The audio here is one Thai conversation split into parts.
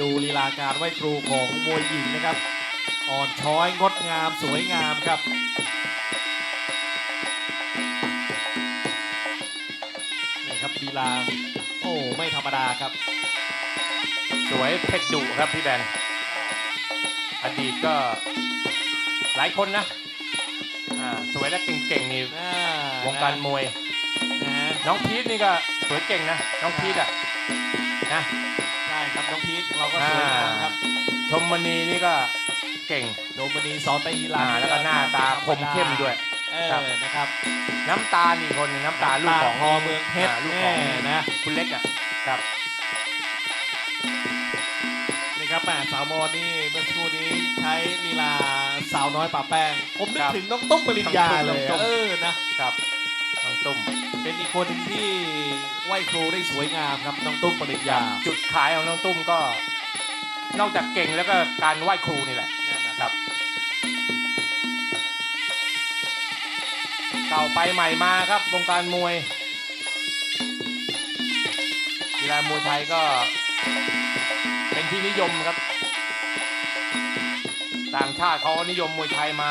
ดูลีลาการไหว้ครูของมวยหญิงนะครับ อ่อนช้อยงดงามสวยงามครับนี่ครับลีลาโอ้ไม่ธรรมดาครับ สวยเผ็ดดุครับพี่แบนอดีตก็หลายคนนะอ่าสวยและเก่งๆนี่อ่าวงการมวย นะฮะน้องพีทนี่ก็สวยเก่งนะ น้องพีทอะนะใช่ ครับน้องพีทของเราก็สวยงามครับชมมณีนี่ก็เก่งโดมณีสอตีลาอ่าแล้วก็หน้าตาคมเข้มด้วย เอครับ อนะครับน้ำตาลอีกคนหนึงน้ำตาลลูกของพอเมืองเพชรอ่าลูกของแน่นะคุณเล็กอะครับ นี่ครับแปดสาวมอนี่เมื่อสักครู่นี้ใช้ลีลาสาวน้อยป่าแป้ง ผมนึกครับถึงน้องตุ้มปริญญาเลยน้องตุ้มเออนะครับน้อง ตุ้ม เป็นอีกคนที่ไหว้ครูได้สวยงามครับน้องตุ้มปริญญาจุดขายของน้องตุ้มก็ นอกจากเก่งแล้วก็การไหว้ครูนี่แหละนั่นนะครับเก่าไปใหม่มาครับวงการมวยกีฬามวยไทยก็เป็นที่นิยมครับ ต่างชาติเขานิยมมวยไทยมา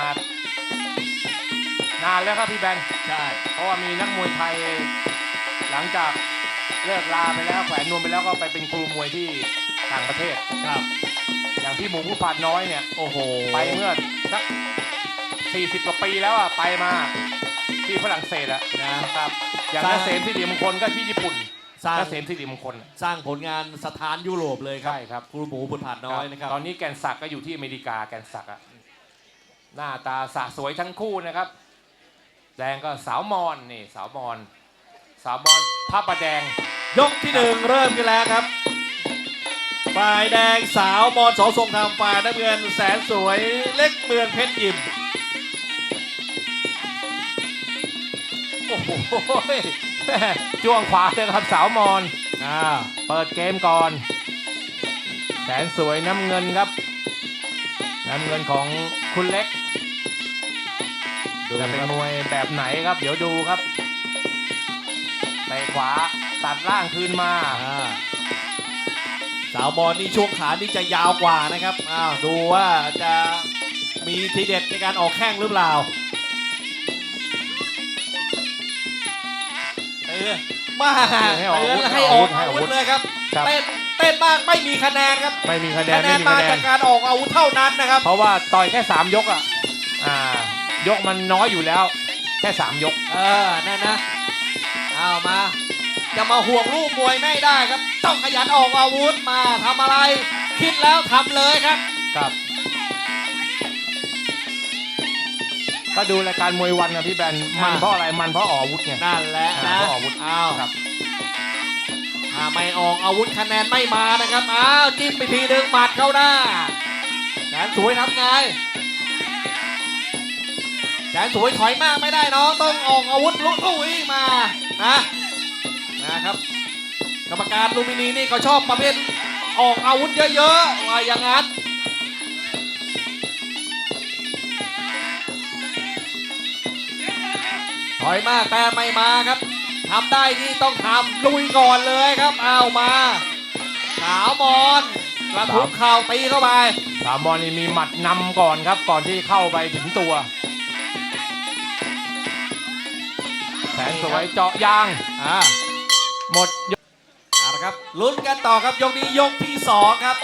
นานแล้วครับพี่แบนใช่ เพราะว่ามีนักมวยไทย หลังจากเลิกลาไปแล้วแขวนนวมไปแล้วก็ไปเป็นครูมวยที่ต่างประเทศ ครับ อย่างพี่หมูผู้ปาดน้อยเนี่ย โอ้โห ไปเมื่อสักสี่สิบกว่าปีแล้วอะไปมาที่ฝรั่งเศสอะนะครับ อย่างสร้างเกษมสิริมงคลก็ที่ญี่ปุ่นสร้างเกษมสิริมงคลสร้างผลงานสถานยุโรปเลยครับใช่ครับครูหมูบุญผาดน้อยนะครับตอนนี้แกนศักดิ์ก็อยู่ที่อเมริกาแกนศักดิ์อะหน้าตาสะสวยทั้งคู่นะครับ แดงก็สาวมอนนี่สาวมอนสาวมอนผ้าประแดง ยกที่หนึ่งเริ่มกันแล้วครับฝ่ายแดงสาวมอนสอทรงธรรมฝ่ายน้ำเงินแสนสวยเล็กเมืองเพชรยิมโอ้โหแม่จ้วงขวาเลยครับสาวมอนอ่าเปิดเกมก่อน แสนสวยน้ำเงินครับ น้ำเงินของคุณเล็ก จะเป็นครับมวยแบบไหนครับ เดี๋ยวดูครับเตะขวาตัดล่างคืนมาอ่าสาวมอนนี่ช่วงขานี่จะยาวกว่านะครับอ้าวดูว่าจะมีทีเด็ดในการออกแข้งหรือเปล่าเออมาให้ออกเตือนอาวุธให้ออกให้อาอาวุวุธธเลยครับครับเต้นเต้นมากไม่มีคะแนนครับ ไม่มีคะแนนคะแนไม่นมีมาคะแนจานกการออกอาวุธเท่านั้นนะครับ เพราะว่าต่อยแค่ 3 ยกอะอ่า ยกมันน้อยอยู่แล้ว แค่3ยก เออ นั่นนะ เอามา จะมาห่วงลูกมวยไม่ได้ครับ ต้องขยันออกอาวุธมาทำอะไร คิดแล้วทำเลยครับ ครับ ก็ดูรายการมวยวันนะพี่แบน มันอ่าเพราะอะไร มันเพราะออกอาวุธไง นั่นแหละอ่านะก็ออกอาวุธอ้าวครับอ่าไม่ออกอาวุธคะแนนไม่มานะครับ อ้าวจิ้มไปทีหนึ่งหมัดเข้าหน้าแสนสวยทำไง แสนสวยถอยมากไม่ได้น้องต้องออกอาวุธลุลุยมานะนะครับ กรรมการลูมินีนี่เขาชอบประเภทออกอาวุธเยอะๆว่าอย่างนั้นถอยมากแต่ไม่มาครับทำได้ที่ต้องทำลุยก่อนเลยครับเอามาขาวมอนกระทุ้งเข่าตีเข้าไปสามบอลนี่มีหมัดนำก่อนครับ ก่อนที่เข้าไปถึงตัว นสวยเจาะยางอ่าหมดยกเอาละครับลุ้นกันต่อครับยกนี้ยกที่สองครับ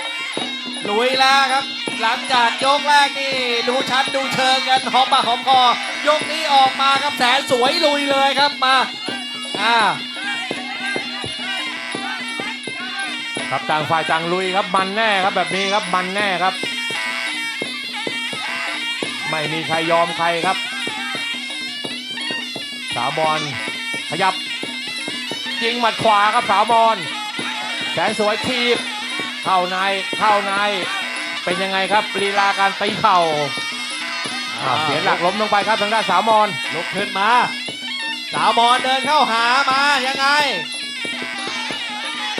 ลุยแล้วครับ หลังจากยกแรกนี่ดูชัดดูเชิงกันหอมปากหอมคอยกนี้ออกมาครับแสนสวยลุยเลยครับมาอ่าครับต่างฝ่ายต่างลุยครับมันแน่ครับแบบนี้ครับมันแน่ครับ ไม่มีใครยอมใครครับ สาวบอลขยับ ยิงหมัดขวาครับสาวบอลแสนสวยทีบเข้าในเข้าใน เป็นยังไงครับลีลาการตีเข่าอ้าวเสียหลักล้มลงไปครับทางด้านสาวมอนลุกขึ้นมา สาวมอนเดินเข้าหามายังไง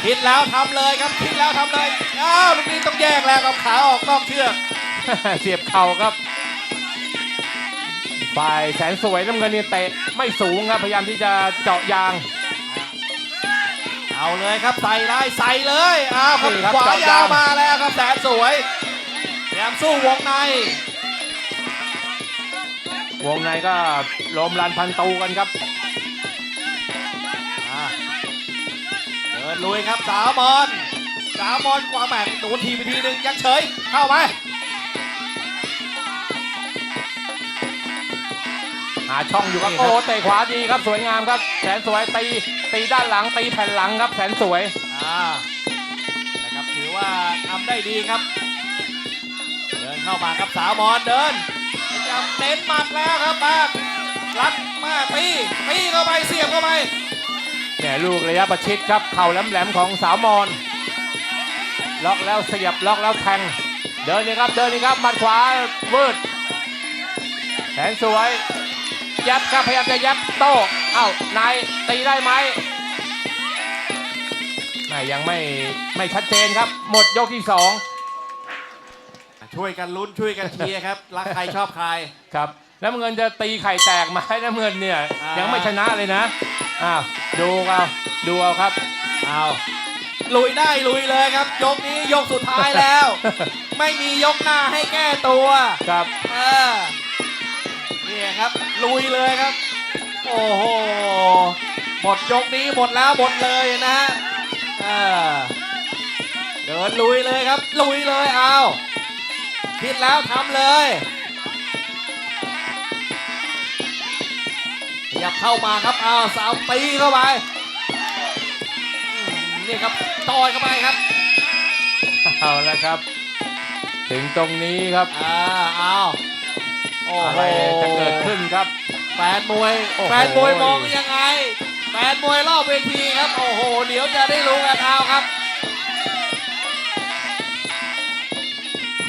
คิดแล้วทำเลยครับคิดแล้วทำเลยอ้าวลูกนี้ต้องแยกแล้วกับขาออกนอกเชือก เสียบเข่าครับ ฝ่ายแสนสวยน้ำเงินนี่เตะไม่สูงครับพยายามที่จะเจาะยางเเอาเลยครับใส่ได้ใส่เลยเอาครับนี่ครับขวาเจาะยางยาวมาแล้วครับแสนสวยพยายามสู้วงใน วงในก็ลมลันพันตูกันครับ อ่าเดินลุยครับสาวมอนสาวมอนกวางแมกโดนทีไปทีหนึ่งยังเฉยเข้าไป หาช่องอยู่ครับนี่ครับโอ้เตะขวาดีครับสวยงามครับแสนสวยตีตีด้านหลังตีแผ่นหลังครับแสนสวยอ่านะครับถือว่าทำได้ดีครับ เดินเข้ามาครับสาวมอนเดินพยายามเน้นหมัดแล้วครับมารัดมาตีตีเข้าไปเสียบเข้าไปเนี่ยลูกระยะประชิดครับเข่าแหลมๆของสาวมอนล็อกแล้วเสียบล็อกแล้วแทงเดินนี่ครับเดินนี่ครับหมัดขวาวืดแสนสวย ยัดครับพยายามจะยัดโต้เอ้านายตีได้ไหมแม่ยังไม่ไม่ชัดเจนครับ หมดยกที่สองช่วยกันลุ้นช่วยกันเชียร์ครับรักใครชอบใครครับน้ำเงินจะตีไข่แตกไหมน้ำเงินเนี่ยอ่ายัยังไม่ชนะเลยนะอ้าวดูเอาดูเอาครับเอาลุยได้ลุยเลยครับ ยกนี้ยกสุดท้ายแล้ว ไม่มียกหน้าให้แก้ตัวครับเออ นี่ครับ ลุยเลยครับ โอ้โห หมดยกนี้หมดแล้วหมดเลยนะฮะเออเดินลุยเลยครับ ลุยเลยเอาคิดแล้วทำเลยขยับเข้ามาครับเอาสาวตีเข้าไปอืมนี่ครับต่อยเข้าไปครับเอาละครับ ถึงตรงนี้ครับอ่า เอาโอ้อะโหไรจะเกิดขึ้นครับ แฟนมวย โอ้โห แฟนมวยมองยังไง แฟนมวยรอบเวทีครับ โอ้โห เดี๋ยวจะได้รู้กันเอาครับ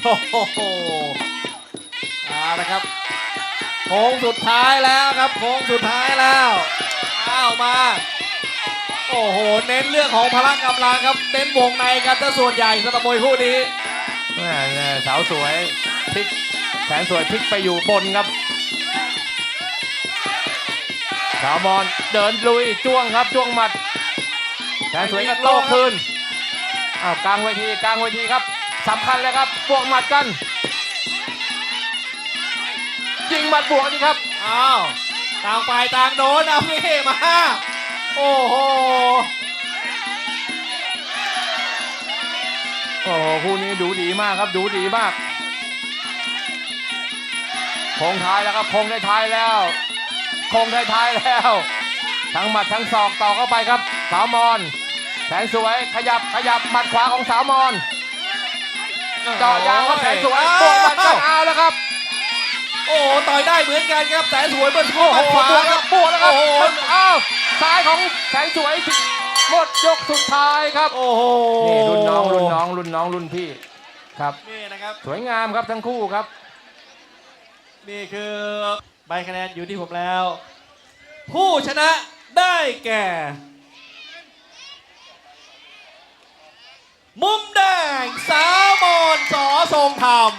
โอ้โหเอาละครับโค้งสุดท้ายแล้วครับโค้งสุดท้ายแล้วเอามา โอ้โห เน้นเรื่องของพละกำลังครับ เน้นวงในกันซะส่วนใหญ่สำหรับมวยคู่นี้แม่เนี่ย สาวสวยพลิกแสนสวยพลิกไปอยู่บนครับสาวมอนเดินลุยจ้วงครับจ้วงหมัดแสนสวยก็โต้คืนอ้าวกลางเวทีกลางเวทีครับสำคัญเลยครับบวกหมัดกันยิงหมัดบวกนี่ครับอ้าวต่างฝ่ายต่างโดนเอาพี่มาโอ้โห โอ้โหคู่นี้ดูดีมากครับดูดีมากโค้งท้ายแล้วครับโค้งได้ท้ายแล้วโค้งได้ท้ายแล้ว ทั้งหมัดทั้งศอกต่อเข้าไปครับ สาวมอนแสนสวยขยับขยับหมัดขวาของสาวมอนเจาะยางครับแสนสวยบวกหมัดกันเอาแล้วครับ โอ้โหต่อยได้เหมือนกันครับแสนสวยเบิ้ลโอ้โอ้โหโหขวาบวกคแล้รัวบบวกแล้วครับโอ้โหอ้าวซ้ายของแสนสวย หมดยกสุดท้ายครับ โอ้โหนี่รุ่นน้องรุ่นน้องรุ่นน้องรุ่นพี่ครับ นี่นะครับ สวยงามครับทั้งคู่ครับ นี่คือใบคะแนนอยู่ที่ผมแล้ว ผู้ชนะได้แก่ มุมแดงสามอนสอทรงธรรม